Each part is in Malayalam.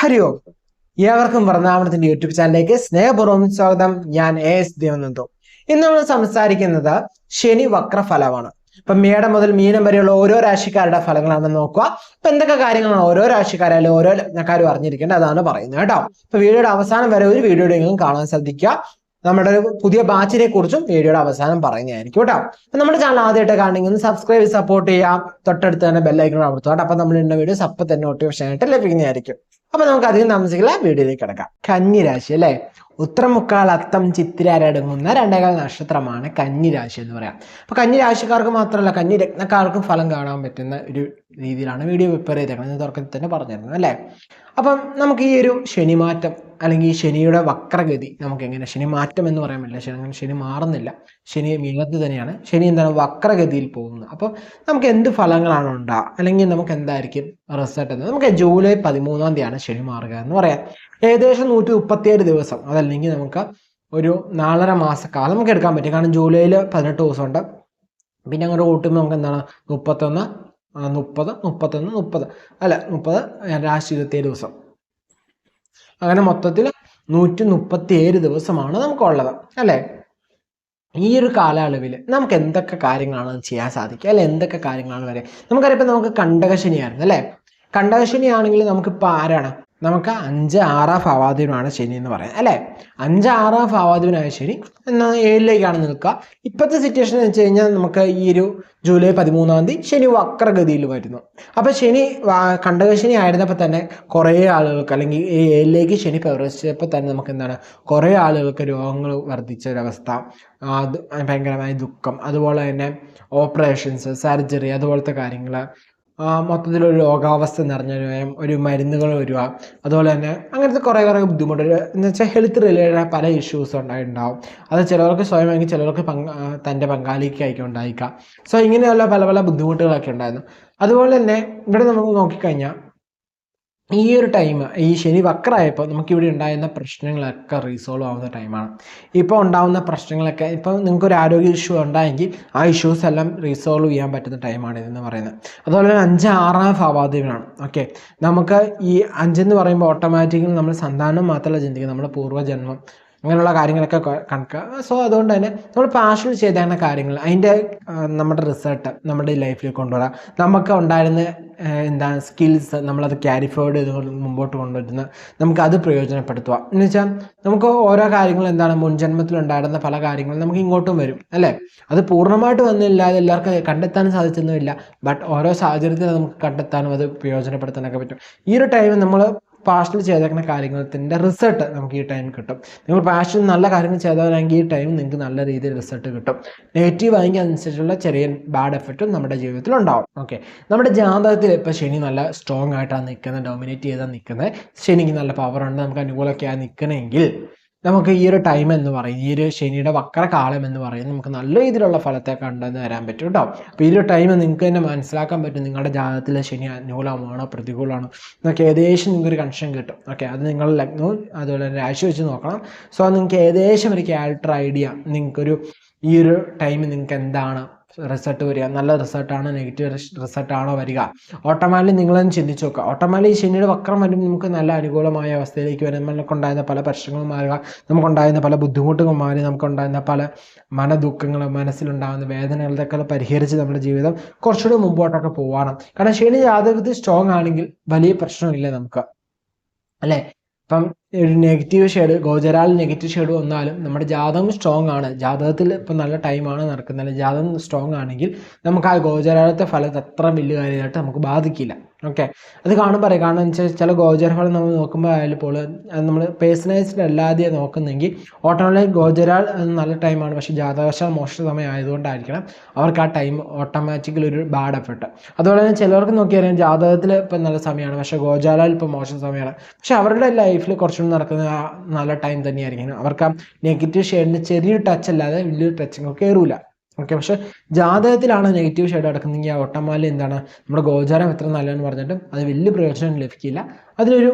ഹരി ഓം ഏവർക്കും വൃന്ദാവനത്തിന്റെ യൂട്യൂബ് ചാനലിലേക്ക് സ്നേഹപൂർവം സ്വാഗതം. ഞാൻ എ എസ് ദേവനന്ദു. ഇന്ന് നമ്മൾ സംസാരിക്കുന്നത് ശനി വക്രഫലമാണ്. ഇപ്പൊ മേടം മുതൽ മീനം വരെയുള്ള ഓരോ രാശിക്കാരുടെ ഫലങ്ങളാണ് നോക്കുക. അപ്പൊ എന്തൊക്കെ കാര്യങ്ങളാണ് ഓരോ രാശിക്കാരായാലും ഓരോ ലഗ്നക്കാരും അറിഞ്ഞിരിക്കേണ്ടത് അതാണ് പറയുന്നത് കേട്ടോ. ഇപ്പൊ വീഡിയോയുടെ അവസാനം വരെ ഒരു വീഡിയോയെങ്കിലും കാണാൻ ശ്രദ്ധിക്കുക. നമ്മുടെ ഒരു പുതിയ ബാച്ചിനെ കുറിച്ചും വീഡിയോയുടെ അവസാനം പറയുന്നതായിരിക്കും കേട്ടോ. അപ്പൊ നമ്മുടെ ചാനൽ ആദ്യമായിട്ട് കാണണമെങ്കിൽ ഒന്ന് സബ്സ്ക്രൈബ് സപ്പോർട്ട് ചെയ്യാം തൊട്ടടുത്ത് തന്നെ ബെല്ലൈക്കൺ അമർത്തുക അപ്പൊ നമ്മൾ ഇന്ന വീഡിയോസ് അപ്പൊ തന്നെ നോട്ടിഫിക്കേഷൻ ആയിട്ട് ലഭിക്കുന്നതായിരിക്കും. അപ്പൊ നമുക്ക് അധികം താമസിക്കില്ല. വീഡിയോയിലേക്ക് കിടക്കാം. കന്നിരാശി അല്ലെ? ഉത്തരമുക്കാൽ അത്തം ചിത്തിരടങ്ങുന്ന രണ്ടേകാൽ നക്ഷത്രമാണ് കന്നിരാശി എന്ന് പറയാം. അപ്പൊ കന്നിരാശിക്കാർക്ക് മാത്രമല്ല കന്നി രത്നക്കാർക്കും ഫലം കാണാൻ പറ്റുന്ന ഒരു രീതിയിലാണ് വീഡിയോ പ്രിപ്പയർ ചെയ്തേക്കുന്നത്. തുടക്കത്തിൽ തന്നെ പറഞ്ഞിരുന്നു അല്ലേ? അപ്പം നമുക്ക് ഈ ഒരു ശനിമാറ്റം അല്ലെങ്കിൽ ശനിയുടെ വക്രഗതി നമുക്ക് എങ്ങനെ ശനി മാറ്റം എന്ന് പറയാൻ പറ്റില്ല. ശനി അങ്ങനെ ശനി മാറുന്നില്ല. ശനി മീനത്ത് തന്നെയാണ്. ശനി എന്താണ്? വക്രഗതിയിൽ പോകുന്നത് അപ്പോൾ നമുക്ക് എന്ത് ഫലങ്ങളാണ് ഉണ്ടാകുക അല്ലെങ്കിൽ നമുക്ക് എന്തായിരിക്കും റിസൾട്ട് എന്ന്? നമുക്ക് ജൂലൈ പതിമൂന്നാം തീയതിയാണ് ശനി മാർഗ എന്ന് പറയാം. ഏകദേശം നൂറ്റി മുപ്പത്തിയേഴ് ദിവസം. അതല്ലെങ്കിൽ നമുക്ക് ഒരു നാലര മാസക്കാലം നമുക്ക് എടുക്കാൻ പറ്റും. കാരണം ജൂലൈയിൽ പതിനെട്ട് ദിവസമുണ്ട്. പിന്നെ അങ്ങോട്ട് കൂട്ടുമ്പോൾ നമുക്ക് എന്താണ്? മുപ്പത്തൊന്ന് മുപ്പത് മുപ്പത്തൊന്ന് മുപ്പത്. അല്ല മുപ്പത് ലാസ്റ്റ് ഇരുപത്തിയേഴ് ദിവസം. അങ്ങനെ മൊത്തത്തിൽ നൂറ്റി മുപ്പത്തി ഏഴ് ദിവസമാണ് നമുക്കുള്ളത്. അല്ലേ? ഈ ഒരു കാലയളവിൽ നമുക്ക് എന്തൊക്കെ കാര്യങ്ങളാണ് ചെയ്യാൻ സാധിക്കുക? അല്ലെ എന്തൊക്കെ കാര്യങ്ങളാണ് വരെ? നമുക്കറിയാം നമുക്ക് കണ്ടകശനിയായിരുന്നു അല്ലേ? കണ്ടകശനി ആണെങ്കിൽ നമുക്കിപ്പോൾ ആരാണ്? നമുക്ക് അഞ്ച് ആറാം ഭാവാധീപനാണ് ശനി എന്ന് പറയാം അല്ലേ? അഞ്ച് ആറാം ഭാവാധീപനായ ശനി എന്നാൽ ഏഴിലേക്കാണ് നിൽക്കുക. ഇപ്പോഴത്തെ സിറ്റുവേഷൻ എന്ന് വെച്ച് കഴിഞ്ഞാൽ നമുക്ക് ഈ ഒരു ജൂലൈ പതിമൂന്നാം തീയതി ശനി വക്രഗതിയിൽ വരുന്നു. അപ്പോൾ ശനി കണ്ടകശനി ആയിരുന്നപ്പോൾ തന്നെ കുറേ ആളുകൾക്ക് അല്ലെങ്കിൽ ഈ ഏഴിലേക്ക് ശനി പ്രവേശിച്ചപ്പോൾ തന്നെ നമുക്ക് എന്താണ്? കുറേ ആളുകൾക്ക് രോഗങ്ങൾ വർദ്ധിച്ച ഒരവസ്ഥ ഭയങ്കരമായ ദുഃഖം. അതുപോലെ തന്നെ ഓപ്പറേഷൻസ് സർജറി അതുപോലത്തെ കാര്യങ്ങൾ മൊത്തത്തിലൊരു രോഗാവസ്ഥ നിറഞ്ഞ ഒരു മരുന്നുകൾ വരിക. അതുപോലെ തന്നെ അങ്ങനത്തെ കുറേ കുറേ ബുദ്ധിമുട്ട്. എന്ന് വെച്ചാൽ ഹെൽത്ത് റിലേറ്റഡ് പല ഇഷ്യൂസ് ഉണ്ടായിട്ടുണ്ടാവും. അത് ചിലർക്ക് സ്വയമെങ്കിൽ ചിലവർക്ക് പങ്ക തന്റെ പങ്കാളിക്കായിരിക്കും ഉണ്ടായിരിക്കാം സോ ഇങ്ങനെയുള്ള പല പല ബുദ്ധിമുട്ടുകളൊക്കെ ഉണ്ടായിരുന്നു. അതുപോലെ തന്നെ ഇവിടെ നമുക്ക് നോക്കിക്കഴിഞ്ഞാൽ ഈ ഒരു ടൈം ഈ ശനി വക്രമായപ്പോൾ നമുക്കിവിടെ ഉണ്ടായിരുന്ന പ്രശ്നങ്ങളൊക്കെ റീസോൾവ് ആവുന്ന ടൈമാണ് ഇപ്പോൾ ഉണ്ടാവുന്ന പ്രശ്നങ്ങളൊക്കെ ഇപ്പോൾ നിങ്ങൾക്കൊരു ആരോഗ്യ ഇഷ്യൂ ഉണ്ടായെങ്കിൽ ആ ഇഷ്യൂസ് എല്ലാം റീസോൾവ് ചെയ്യാൻ പറ്റുന്ന ടൈമാണ് ഇതെന്ന് പറയുന്നത്. അതുപോലെ തന്നെ അഞ്ച് ആറാം ഭാവാധിപനാണ്. ഓക്കെ നമുക്ക് ഈ അഞ്ചെന്ന് പറയുമ്പോൾ ഓട്ടോമാറ്റിക്കലി നമ്മൾ സന്താനം മാത്രമല്ല ചിന്തിക്കുന്നത്. നമ്മുടെ പൂർവജന്മം അങ്ങനെയുള്ള കാര്യങ്ങളൊക്കെ കണക്കുക സോ അതുകൊണ്ട് തന്നെ നമ്മൾ പാഷനിൽ ചെയ്തേക്കുന്ന കാര്യങ്ങൾ. അതിന്റെ നമ്മുടെ റിസൾട്ട് നമ്മുടെ ലൈഫിൽ കൊണ്ടുവരാം. നമുക്ക് ഉണ്ടായിരുന്ന എന്താണ് സ്കിൽസ് നമ്മളത് ക്യാരി ഫോർവേഡ് ചെയ്ത് മുമ്പോട്ട് കൊണ്ടുവരുന്ന നമുക്ക് അത് പ്രയോജനപ്പെടുത്തുക എന്ന് വെച്ചാൽ നമുക്ക് ഓരോ കാര്യങ്ങൾ എന്താണ് മുൻജന്മത്തിൽ ഉണ്ടായിരുന്ന പല കാര്യങ്ങളും നമുക്ക് ഇങ്ങോട്ടും വരും അല്ലേ? അത് പൂർണമായിട്ട് വന്നില്ല അത് എല്ലാവർക്കും കണ്ടെത്താൻ സാധിച്ചൊന്നുമില്ല. ബട്ട് ഓരോ സാഹചര്യത്തിൽ നമുക്ക് കണ്ടെത്താനും അത് പ്രയോജനപ്പെടുത്താനൊക്കെ പറ്റും. ഈ ഒരു ടൈമിൽ നമ്മൾ പാഷനിൽ ചെയ്തേക്കുന്ന കാര്യത്തിന്റെ റിസൾട്ട് നമുക്ക് ഈ ടൈം കിട്ടും. നിങ്ങൾ പാഷൻ നല്ല കാര്യങ്ങൾ ചെയ്തവരാണെങ്കിൽ ഈ ടൈം നിങ്ങൾക്ക് നല്ല രീതിയിൽ റിസൾട്ട് കിട്ടും. നെഗറ്റീവ് ആണെങ്കിൽ അതനുസരിച്ചുള്ള ചെറിയ ബാഡ് എഫക്റ്റും നമ്മുടെ ജീവിതത്തിൽ ഉണ്ടാവും. ഓക്കെ നമ്മുടെ ജാതകത്തിൽ ഇപ്പോൾ ശനി നല്ല സ്ട്രോങ് ആയിട്ടാണ് നിൽക്കുന്നത്. ഡോമിനേറ്റ് ചെയ്താൽ നിൽക്കുന്നത്. ശനിക്ക് നല്ല പവർ ഉണ്ട് നമുക്ക് അനുകൂലമൊക്കെയാണ് നിൽക്കണമെങ്കിൽ നമുക്ക് ഈ ഒരു ടൈം എന്ന് പറയും ഈ ഒരു ശനിയുടെ വക്രകാലം എന്ന് പറയുന്നത് നമുക്ക് നല്ല രീതിയിലുള്ള ഫലത്തെ കണ്ടെന്ന് വരാൻ പറ്റും കേട്ടോ. അപ്പോൾ ഈ ഒരു ടൈം നിങ്ങൾക്ക് തന്നെ മനസ്സിലാക്കാൻ പറ്റും നിങ്ങളുടെ ജാതകത്തിലെ ശനി അനുകൂലമാണോ പ്രതികൂലമാണോ എന്നൊക്കെ ഏകദേശം നിങ്ങൾക്ക് ഒരു കൺഷൻ കിട്ടും. ഓക്കെ അത് നിങ്ങൾ ലഗ്നവും അതുപോലെ തന്നെ രാശി വെച്ച് നോക്കണം. സോ നിങ്ങൾക്ക് ഏകദേശം ഒരു ക്യാരക്ടർ ഐഡിയ നിങ്ങൾക്കൊരു ഈ ഒരു ടൈം നിങ്ങൾക്ക് എന്താണ് റിസൾട്ട് വരിക. നല്ല റിസൾട്ടാണോ നെഗറ്റീവ് റിസൾട്ടാണോ വരിക. ഓട്ടോമാലി നിങ്ങളൊന്ന് ചിന്തിച്ച് നോക്കുക. ഓട്ടോമാലി ശനിയുടെ വക്രം വരുമ്പോൾ നമുക്ക് നല്ല അനുകൂലമായ അവസ്ഥയിലേക്ക് വരും. നമുക്കുണ്ടായിരുന്ന പല പ്രശ്നങ്ങളും മാറുക. നമുക്കുണ്ടായിരുന്ന പല ബുദ്ധിമുട്ടുകളും മാറി. നമുക്കുണ്ടായിരുന്ന പല മനദുഃഖങ്ങളും മനസ്സിലുണ്ടാകുന്ന വേദനകളൊക്കെ പരിഹരിച്ച് നമ്മുടെ ജീവിതം കുറച്ചുകൂടി മുമ്പോട്ടൊക്കെ പോവാണ് കാരണം ശനി ജാതകത്തിൽ സ്ട്രോങ് ആണെങ്കിൽ വലിയ പ്രശ്നമില്ല നമുക്ക്. അല്ലേ? ഇപ്പം ഒരു നെഗറ്റീവ് ഷെയ്ഡ് ഗോചരാൽ നെഗറ്റീവ് ഷെയ്ഡ് വന്നാലും നമ്മുടെ ജാതകം സ്ട്രോങ് ആണ്. ജാതകത്തിൽ ഇപ്പം നല്ല ടൈമാണ് നടക്കുന്നത്. ജാതകം സ്ട്രോങ് ആണെങ്കിൽ നമുക്ക് ആ ഗോചരാളത്തെ ഫലത്തെ അത്ര വലിയ കാര്യമായിട്ട് നമുക്ക് ബാധിക്കില്ല. ഓക്കെ അത് കാണും പറയാം കാരണം എന്ന് വെച്ചാൽ ചില ഗോചര ഫലം നമ്മൾ നോക്കുമ്പോൾ ആയാലും പോലും അത് നമ്മൾ പേഴ്സണലൈസ്ഡ് അല്ലാതെ നോക്കുന്നെങ്കിൽ ഓട്ടോമാറ്റിക് ഗോചരാൾ നല്ല ടൈമാണ് പക്ഷേ ജാതകവശാൽ മോശ സമയം ആയതുകൊണ്ടായിരിക്കണം അവർക്ക് ആ ടൈം ഓട്ടോമാറ്റിക്കലി ഒരു ബാഡ് എഫക്റ്റ് അതുപോലെ തന്നെ ചിലവർക്ക് നോക്കിയാൽ ജാതകത്തിൽ ഇപ്പം നല്ല സമയമാണ്. പക്ഷേ ഗോചാലാൽ ഇപ്പം മോശം സമയമാണ്. പക്ഷേ അവരുടെ ലൈഫിൽ കുറച്ചുകൂടി നടക്കുന്ന നല്ല ടൈം തന്നെയായിരിക്കും. അവർക്ക് ആ നെഗറ്റീവ് ഷെയ്ഡിന് ചെറിയൊരു ടച്ച് അല്ലാതെ വലിയൊരു ടച്ചിങ് കയറൂല ഓക്കെ പക്ഷെ ജാതകത്തിലാണ് നെഗറ്റീവ് ഷെയ്ഡ് അടക്കുന്നെങ്കിൽ ആ ഒട്ടമാലി എന്താണ്? നമ്മുടെ ഗോചാരം എത്ര നല്ലതെന്ന് പറഞ്ഞിട്ടും അത് വലിയ പ്രയോജനം ലഭിക്കില്ല. അതിലൊരു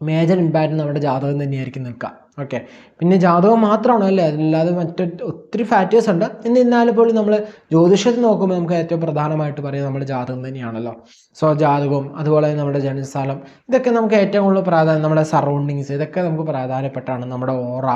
മേജർ ഇമ്പാക്റ്റ് നമ്മുടെ ജാതകം തന്നെയായിരിക്കും നിൽക്കുക. ഓക്കെ പിന്നെ ജാതകം മാത്രമാണ് അല്ലേ അതല്ലാതെ മറ്റു ഒത്തിരി ഫാക്ടേഴ്സ് ഉണ്ട്. എന്നിരുന്നാലും പോലും നമ്മൾ ജ്യോതിഷത്തിൽ നോക്കുമ്പോൾ നമുക്ക് ഏറ്റവും പ്രധാനമായിട്ട് പറയുന്നത് നമ്മുടെ ജാതകം തന്നെയാണല്ലോ. സോ ജാതകവും അതുപോലെ നമ്മുടെ ജനസ്ഥലം ഇതൊക്കെ നമുക്ക് ഏറ്റവും കൂടുതൽ പ്രാധാന്യം നമ്മുടെ സറൗണ്ടിങ്സ് ഇതൊക്കെ നമുക്ക് പ്രാധാന്യപ്പെട്ടാണ് നമ്മുടെ ഓറ.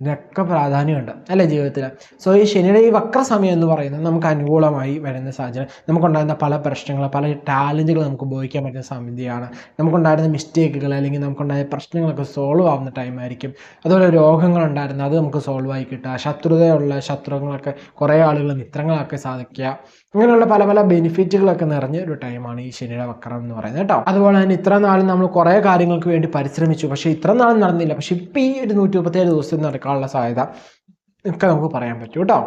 ഇതിനൊക്കെ പ്രാധാന്യമുണ്ട് അല്ലേ ജീവിതത്തിൽ? സോ ഈ ശനിയുടെ ഈ വക്ര സമയം എന്ന് പറയുന്നത് നമുക്ക് അനുകൂലമായി വരുന്ന സാഹചര്യം. നമുക്കുണ്ടാകുന്ന പല പ്രശ്നങ്ങൾ പല ടാലന്റുകൾ നമുക്ക് ഉപയോഗിക്കാൻ പറ്റുന്ന സമിതിയാണ്. നമുക്കുണ്ടായിരുന്ന മിസ്റ്റേക്കുകൾ അല്ലെങ്കിൽ നമുക്കുണ്ടായ പ്രശ്നങ്ങളൊക്കെ സോൾവ് ആവുന്ന ടൈമായിരിക്കും അതുപോലെ രോഗങ്ങളുണ്ടായിരുന്നു അത് നമുക്ക് സോൾവ് ആയി കിട്ടുക. ശത്രുതയുള്ള ശത്രുങ്ങളൊക്കെ കുറേ ആളുകൾ മിത്രങ്ങളൊക്കെ സാധിക്കുക. അങ്ങനെയുള്ള പല പല ബെനിഫിറ്റുകളൊക്കെ നിറഞ്ഞ ഒരു ടൈമാണ് ഈ ശനിയുടെ വക്രം എന്ന് പറയുന്നത് കേട്ടോ. അതുപോലെ തന്നെ ഇത്ര നാളും നമ്മൾ കുറേ കാര്യങ്ങൾക്ക് വേണ്ടി പരിശ്രമിച്ചു. പക്ഷേ ഇത്ര നാളും നടന്നില്ല. പക്ഷേ ഇപ്പം ഈ ഒരു നൂറ്റി മുപ്പത്തേഴ് ദിവസം നടക്കാനുള്ള സാധ്യത ഒക്കെ നമുക്ക് പറയാൻ പറ്റും കേട്ടോ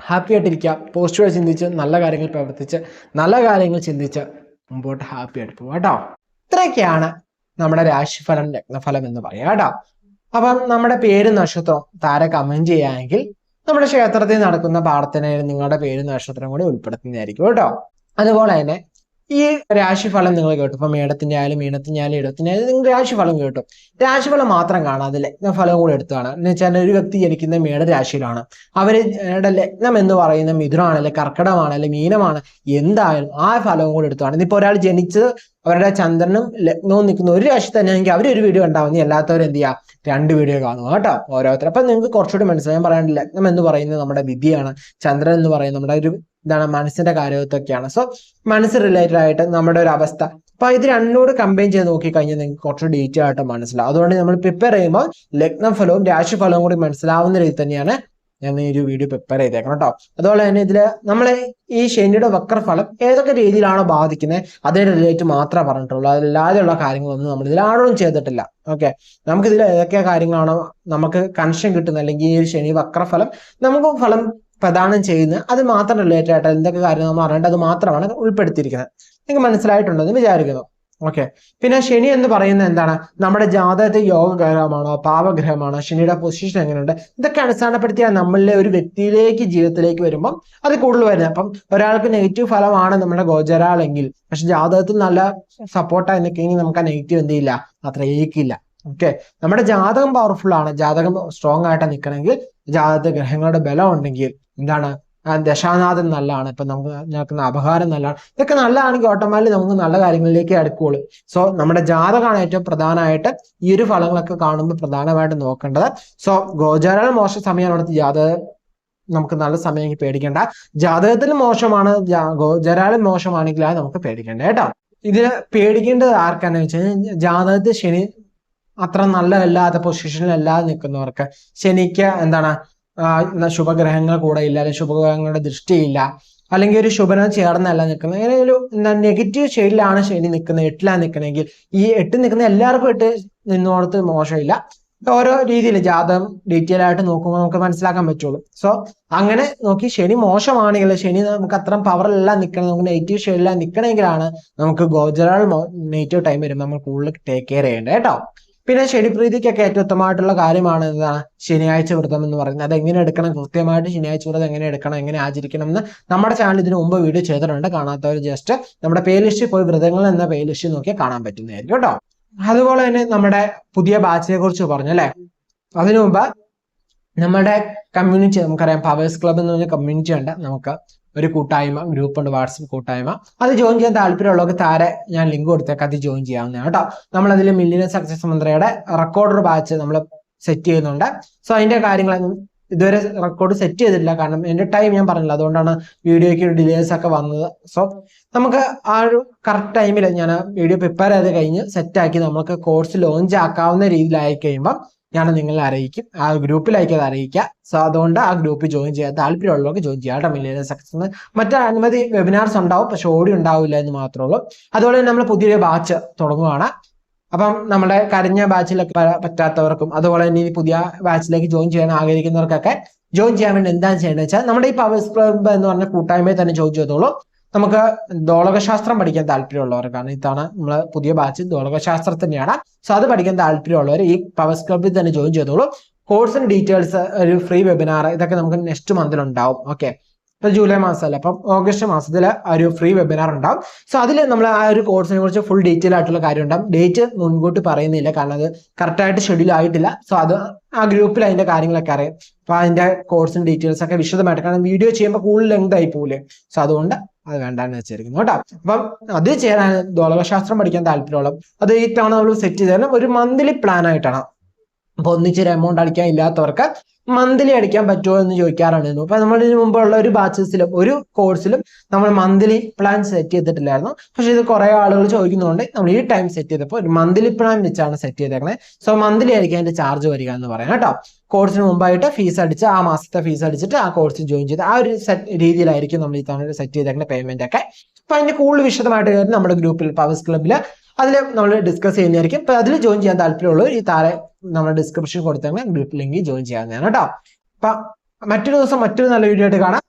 ഹാപ്പി ആയിട്ടിരിക്കുക പോസിറ്റീവായി ചിന്തിച്ച് നല്ല കാര്യങ്ങൾ പ്രവർത്തിച്ച് നല്ല കാര്യങ്ങൾ ചിന്തിച്ച് മുമ്പോട്ട് ഹാപ്പി ആയിട്ട് പോവുക കേട്ടോ ഇത്രയൊക്കെയാണ് നമ്മുടെ രാശിഫലം ലഗ്നഫലം എന്ന് പറയാം കേട്ടോ അപ്പം നമ്മുടെ പേര് നക്ഷത്രം താര കമന്റ് ചെയ്യുകയാണെങ്കിൽ നമ്മുടെ ക്ഷേത്രത്തിൽ നടക്കുന്ന പ്രാർത്ഥനയിൽ നിങ്ങളുടെ പേര് നക്ഷത്രം കൂടി ഉൾപ്പെടുത്തുന്നതായിരിക്കും കേട്ടോ അതുപോലെ തന്നെ ഈ രാശിഫലം നിങ്ങൾ കേട്ടു. ഇപ്പൊ മേടത്തിന്റെ ആയാലും മീനത്തിന്റെ ആയാലും ഇടത്തിന്റെ ആയാലും നിങ്ങൾ രാശിഫലം കേട്ടു. രാശിഫലം മാത്രം കാണാതെ ലഗ്നഫലം കൂടി എടുത്താണ് എന്ന് വെച്ചാൽ ഒരു വ്യക്തി ജനിക്കുന്ന മേട രാശിയിലാണ് അവരുടെ ലഗ്നം എന്ന് പറയുന്ന മിഥുനാണ് അല്ലെ കർക്കടമാണ് അല്ലെ മീനമാണ് എന്തായാലും ആ ഫലവും കൂടി എടുത്താണ് ഇനിയിപ്പോ ഒരാൾ ജനിച്ചത് അവരുടെ ചന്ദ്രനും ലഗ്നവും നിൽക്കുന്ന ഒരു രാശി തന്നെയാണെങ്കിൽ അവർ ഒരു വീഡിയോ ഉണ്ടാവുന്ന അല്ലാത്തവർ എന്ത് ചെയ്യുക രണ്ട് വീഡിയോ കാണും. കേട്ടോ? ഓരോരുത്തർ. അപ്പൊ നിങ്ങൾക്ക് കുറച്ചുകൂടി മനസ്സിലായി. ഞാൻ പറയാൻ ലഗ്നം എന്ന് പറയുന്നത് നമ്മുടെ വിധിയാണ്. ചന്ദ്രൻ എന്ന് പറയുന്നത് നമ്മുടെ ഒരു ഇതാണ് മനസ്സിന്റെ കാര്യത്തൊക്കെയാണ്. സോ മനസ്സ് റിലേറ്റഡ് ആയിട്ട് നമ്മുടെ ഒരു അവസ്ഥ. അപ്പൊ ഇത് രണ്ടോട് കമ്പൈൻ ചെയ്ത് നോക്കി കഴിഞ്ഞാൽ നിങ്ങൾക്ക് കുറച്ച് ഡീറ്റെയിൽ ആയിട്ട് മനസ്സിലാവും. അതുകൊണ്ട് നമ്മൾ പ്രിപ്പയർ ചെയ്യുമ്പോൾ ലഗ്നഫലവും രാശിഫലവും കൂടി മനസ്സിലാവുന്ന രീതി തന്നെയാണ് ഞാൻ ഈ ഒരു വീഡിയോ പ്രിപ്പയർ ചെയ്തേക്കണം കേട്ടോ അതുപോലെ തന്നെ ഇതിൽ നമ്മളെ ഈ ശനിയുടെ വക്രഫലം ഏതൊക്കെ രീതിയിലാണോ ബാധിക്കുന്നത് അതേ റിലേറ്റ് മാത്രമേ പറഞ്ഞിട്ടുള്ളൂ. അതല്ലാതെയുള്ള കാര്യങ്ങളൊന്നും നമ്മൾ ഇതിൽ ആഴവും ചെയ്തിട്ടില്ല. ഓക്കെ നമുക്കിതിൽ ഏതൊക്കെ കാര്യങ്ങളാണോ നമുക്ക് കണക്ഷൻ കിട്ടുന്നത്? അല്ലെങ്കിൽ ഈ ഒരു ശനി വക്രഫലം നമുക്ക് ഫലം പ്രദാനം ചെയ്യുന്ന അത് മാത്രം റിലേറ്റഡ് ആയിട്ട് എന്തൊക്കെ കാര്യങ്ങൾ നമ്മൾ അറിയേണ്ടത് അത് മാത്രമാണ് ഉൾപ്പെടുത്തിയിരിക്കുന്നത്. നിങ്ങൾക്ക് മനസ്സിലായിട്ടുണ്ടെന്ന് വിചാരിക്കുന്നു. ഓക്കെ പിന്നെ ശനി എന്ന് പറയുന്നത് എന്താണ്? നമ്മുടെ ജാതകത്തിൽ യോഗഗ്രഹമാണോ പാപഗ്രഹമാണോ ശനിയുടെ പൊസിഷൻ എങ്ങനെയുണ്ട്? ഇതൊക്കെ അടിസ്ഥാനപ്പെടുത്തിയാണ് നമ്മളിലെ ഒരു വ്യക്തിയിലേക്ക് ജീവിതത്തിലേക്ക് വരുമ്പം അത് കൂടുതൽ വരുന്നത്. അപ്പം ഒരാൾക്ക് നെഗറ്റീവ് ഫലമാണ് നമ്മുടെ ഗോചരാളെങ്കിൽ പക്ഷെ ജാതകത്തിൽ നല്ല സപ്പോർട്ടായി നിൽക്കുകയെങ്കിൽ നമുക്ക് ആ നെഗറ്റീവ് എന്ത് ചെയ്യില്ല? അത്ര ഏക്കില്ല ഓക്കെ നമ്മുടെ ജാതകം പവർഫുൾ ആണ്. ജാതകം സ്ട്രോങ് ആയിട്ട് നിൽക്കണമെങ്കിൽ ജാതകത്തെ ഗ്രഹങ്ങളുടെ ബലം ഉണ്ടെങ്കിൽ എന്താണ്? ദശാനാഥൻ നല്ലതാണ്. ഇപ്പൊ നമുക്ക് നടക്കുന്ന അപഹാരം നല്ലതാണ്. ഇതൊക്കെ നല്ലതാണെങ്കിൽ ഓട്ടോമാറ്റിക് നമുക്ക് നല്ല കാര്യങ്ങളിലേക്ക് അടുക്കുള്ളൂ സോ നമ്മുടെ ജാതകമാണ് ഏറ്റവും പ്രധാനമായിട്ട് ഈ ഒരു ഫലങ്ങളൊക്കെ കാണുമ്പോൾ പ്രധാനമായിട്ട് നോക്കേണ്ടത്. സോ ഗോചാരാൽ മോശ സമയമാണ്. ജാതകം നമുക്ക് നല്ല സമയം പേടിക്കേണ്ട. ജാതകത്തിൽ മോശമാണ്. ഗോചരാലും മോശമാണെങ്കിൽ അത് നമുക്ക് പേടിക്കേണ്ട കേട്ടോ. ഇതിന് പേടിക്കേണ്ടത് ആർക്കാന്ന് വെച്ചാൽ ജാതകത്തിൽ ശനി അത്ര നല്ലതല്ലാത്ത പൊസിഷനിലല്ലാതെ നിൽക്കുന്നവർക്ക് ശനിക്ക് എന്താണ് ശുഭഗ്രഹങ്ങൾ കൂടെ ഇല്ല അല്ലെങ്കിൽ ശുഭഗ്രഹങ്ങളുടെ ദൃഷ്ടിയില്ല അല്ലെങ്കിൽ ഒരു ശുഭന ചേർന്നല്ല നിൽക്കുന്നത്. അങ്ങനെ ഒരു എന്താ നെഗറ്റീവ് ഷെയ്ഡിലാണ് ശനി നിൽക്കുന്നത് എട്ടിലാണ് നിൽക്കണമെങ്കിൽ ഈ എട്ട് നിൽക്കുന്ന എല്ലാവർക്കും എട്ട് നിന്നോടത്ത് മോശമില്ല. ഓരോ രീതിയിൽ ജാതകം ഡീറ്റെയിൽ ആയിട്ട് നോക്കുമ്പോൾ നമുക്ക് മനസ്സിലാക്കാൻ പറ്റുള്ളൂ. സോ അങ്ങനെ നോക്കി ശനി മോശമാണെങ്കിൽ ശനി നമുക്ക് അത്ര പവറിലെല്ലാം നിൽക്കണം നമുക്ക് നെഗറ്റീവ് ഷെയ്ഡിലാണ് നിൽക്കണമെങ്കിലാണ് നമുക്ക് ഗോജറാൾ നെഗറ്റീവ് ടൈം വരുമ്പോൾ നമ്മൾ കൂടുതൽ ടേക്ക് കെയർ ചെയ്യേണ്ടത് കേട്ടോ. പിന്നെ ശനിപ്രീതിക്കൊക്കെ ഏറ്റവും ഉത്തമമായിട്ടുള്ള കാര്യമാണ് എന്താ ശനിയാഴ്ച വ്രതം എന്ന് പറയുന്നത്. അത് എങ്ങനെ എടുക്കണം? കൃത്യമായിട്ട് ശനിയാഴ്ച വ്രതം എങ്ങനെ എടുക്കണം? എങ്ങനെ ആചരിക്കണം എന്ന് നമ്മുടെ ചാനൽ ഇതിനു മുമ്പ് വീഡിയോ ചെയ്തിട്ടുണ്ട്. കാണാത്തവർ ജസ്റ്റ് നമ്മുടെ പ്ലേലിസ്റ്റിൽ പോയി വ്രതങ്ങൾ എന്ന പ്ലേലിസ്റ്റ് നോക്കിയാൽ കാണാൻ പറ്റുന്നതായിരിക്കും കേട്ടോ. അതുപോലെ തന്നെ നമ്മുടെ പുതിയ ബാച്ചിനെ കുറിച്ച് പറഞ്ഞു അല്ലെ? അതിനു മുമ്പ് നമ്മുടെ കമ്മ്യൂണിറ്റി നമുക്കറിയാം പവേഴ്സ് ക്ലബ് എന്ന് പറഞ്ഞ കമ്മ്യൂണിറ്റി ഉണ്ട്. നമുക്ക് ഒരു കൂട്ടായ്മ ഗ്രൂപ്പ് ഉണ്ട് വാട്സപ്പ് കൂട്ടായ്മ. അത് ജോയിൻ ചെയ്യാൻ താല്പര്യമുള്ളവർക്ക് താരെ ഞാൻ ലിങ്ക് കൊടുത്തേക്ക് അത് ജോയിൻ ചെയ്യാവുന്നതാണ് കേട്ടോ. നമ്മൾ അതിൽ മില്ലിയൻ സക്സസ് മന്ത്രിയുടെ റെക്കോർഡർ ബാച്ച് നമ്മൾ സെറ്റ് ചെയ്യുന്നുണ്ട്. സോ അതിന്റെ കാര്യങ്ങൾ ഇതുവരെ റെക്കോർഡ് സെറ്റ് ചെയ്തിട്ടില്ല. കാരണം എന്റെ ടൈം ഞാൻ പറഞ്ഞില്ല. അതുകൊണ്ടാണ് വീഡിയോയ്ക്ക് ഡിലേസ് ഒക്കെ വന്നത്. സോ നമുക്ക് ആ ഒരു കറക്റ്റ് ടൈമിൽ ഞാൻ വീഡിയോ പ്രിപ്പയർ ചെയ്ത് കഴിഞ്ഞ് സെറ്റാക്കി നമുക്ക് കോഴ്സ് ലോഞ്ച് ആക്കാവുന്ന രീതിയിലായി കഴിയുമ്പോൾ ഞാൻ നിങ്ങളെ അറിയിക്കും. ആ ഗ്രൂപ്പിലേക്ക് അത് അറിയിക്കുക സോ അതുകൊണ്ട് ആ ഗ്രൂപ്പിൽ ജോയിൻ ചെയ്യാൻ താല്പര്യമുള്ളവർക്ക് ജോയിൻ ചെയ്യാം കേട്ടോ. മില്ലിയൻ സക്സസ് മറ്റേ അനവധി വെബിനാർസ് ഉണ്ടാവും. പക്ഷെ ഓടി ഉണ്ടാവില്ല എന്ന് മാത്രമേ ഉള്ളൂ അതുപോലെ തന്നെ നമ്മൾ പുതിയൊരു ബാച്ച് തുടങ്ങുകയാണ് അപ്പം നമ്മുടെ കരഞ്ഞ ബാച്ചിലൊക്കെ പറ്റാത്തവർക്കും അതുപോലെ തന്നെ ഈ പുതിയ ബാച്ചിലേക്ക് ജോയിൻ ചെയ്യാൻ ആഗ്രഹിക്കുന്നവർക്കൊക്കെ ജോയിൻ ചെയ്യാൻ വേണ്ടി എന്താണ് ചെയ്യേണ്ടത് വെച്ചാൽ നമ്മുടെ ഈ പവേഴ്സ് ക്ലബ് എന്ന് പറഞ്ഞ കൂട്ടായ്മയിൽ തന്നെ ജോയിൻ ചെയ്തോളൂ. നമുക്ക് ദോളകശാസ്ത്രം പഠിക്കാൻ താല്പര്യമുള്ളവർക്കാണ് ഇതാണ് നമ്മൾ പുതിയ ബാച്ച് ദോളകശാസ്ത്രം തന്നെയാണ് സോ അത് പഠിക്കാൻ താല്പര്യമുള്ളവർ ഈ പവേഴ്സ് ക്ലബിൽ തന്നെ ജോയിൻ ചെയ്തോളൂ. കോഴ്സിന് ഡീറ്റെയിൽസ് ഒരു ഫ്രീ വെബിനാർ ഇതൊക്കെ നമുക്ക് നെക്സ്റ്റ് മന്തിൽ ഉണ്ടാവും. ഓക്കെ ഇപ്പൊ ജൂലൈ മാസമല്ല? അപ്പം ഓഗസ്റ്റ് മാസത്തിൽ ആ ഒരു ഫ്രീ വെബിനാർ ഉണ്ടാവും. സോ അതിൽ നമ്മൾ ആ ഒരു കോഴ്സിനെ കുറിച്ച് ഫുൾ ഡീറ്റെയിൽ ആയിട്ടുള്ള കാര്യം ഉണ്ടാവും. ഡേറ്റ് മുൻകൂട്ടി പറയുന്നില്ല കാരണം അത് കറക്റ്റായിട്ട് ഷെഡ്യൂൾ ആയിട്ടില്ല. സോ അത് ആ ഗ്രൂപ്പിൽ അതിന്റെ കാര്യങ്ങളൊക്കെ അറിയാം. അപ്പൊ അതിന്റെ കോഴ്സിന്റെ ഡീറ്റെയിൽസ് ഒക്കെ വിശദമായിട്ട് കാരണം വീഡിയോ ചെയ്യുമ്പോൾ കൂടുതൽ ലെങ്ത് ആയി പോകില്ലേ സോ അതുകൊണ്ട് അത് വേണ്ടാന്ന് വെച്ചിരിക്കുന്നു കേട്ടോ. അപ്പം അത് ചെയ്യാൻ ദോളകശാസ്ത്രം പഠിക്കാൻ താല്പര്യമുള്ള അത് ഈ തവണ നമ്മൾ സെറ്റ് ചെയ്ത് ഒരു മന്ത്ലി പ്ലാൻ ആയിട്ടാണ്. അപ്പൊ ഒന്നിച്ചൊരു എമൗണ്ട് അടിക്കാൻ ഇല്ലാത്തവർക്ക് മന്ത്ലി അടിക്കാൻ പറ്റുമോ എന്ന് ചോദിക്കാറുണ്ടായിരുന്നു അപ്പൊ നമ്മൾ ഇതിനു മുമ്പുള്ള ഒരു ബാച്ചസിലും ഒരു കോഴ്സിലും നമ്മൾ മന്ത്ലി പ്ലാൻ സെറ്റ് ചെയ്തിട്ടില്ലായിരുന്നു. പക്ഷെ ഇത് കുറെ ആളുകൾ ചോദിക്കുന്നതുകൊണ്ട് നമ്മൾ ഈ ടൈം സെറ്റ് ചെയ്തപ്പോൾ ഒരു മന്ത്ലി പ്ലാൻ വെച്ചാണ് സെറ്റ് ചെയ്തേക്കുന്നത് സോ മന്ത്ലി ആയിരിക്കും അതിന്റെ ചാർജ് വരിക എന്ന് പറയാം കേട്ടോ. കോഴ്സിന് മുമ്പായിട്ട് ഫീസ് അടിച്ച് ആ മാസത്തെ ഫീസ് അടിച്ചിട്ട് ആ കോഴ്സിൽ ജോയിൻ ചെയ്ത് ആ ഒരു രീതിയിലായിരിക്കും നമ്മൾ ഈ തവണ സെറ്റ് ചെയ്തേക്കുന്ന പേയ്മെന്റ് ഒക്കെ. അപ്പൊ അതിന്റെ കൂടുതൽ വിശദമായിട്ട് നമ്മുടെ ഗ്രൂപ്പിൽ പവേഴ്സ് ക്ലബിൽ അതിൽ നമ്മൾ ഡിസ്കസ് ചെയ്യുന്നതായിരിക്കും. അപ്പൊ അതിൽ ജോയിൻ ചെയ്യാൻ താല്പര്യമുള്ളവർ ഈ താഴെ നമ്മുടെ ഡിസ്ക്രിപ്ഷൻ കൊടുത്തെങ്കിൽ ഗ്രൂപ്പ് ലിങ്ക് ജോയിൻ ചെയ്യാവുന്നതാണ് കേട്ടോ. അപ്പൊ മറ്റൊരു ദിവസം മറ്റൊരു നല്ല വീഡിയോ ആയിട്ട് കാണാം.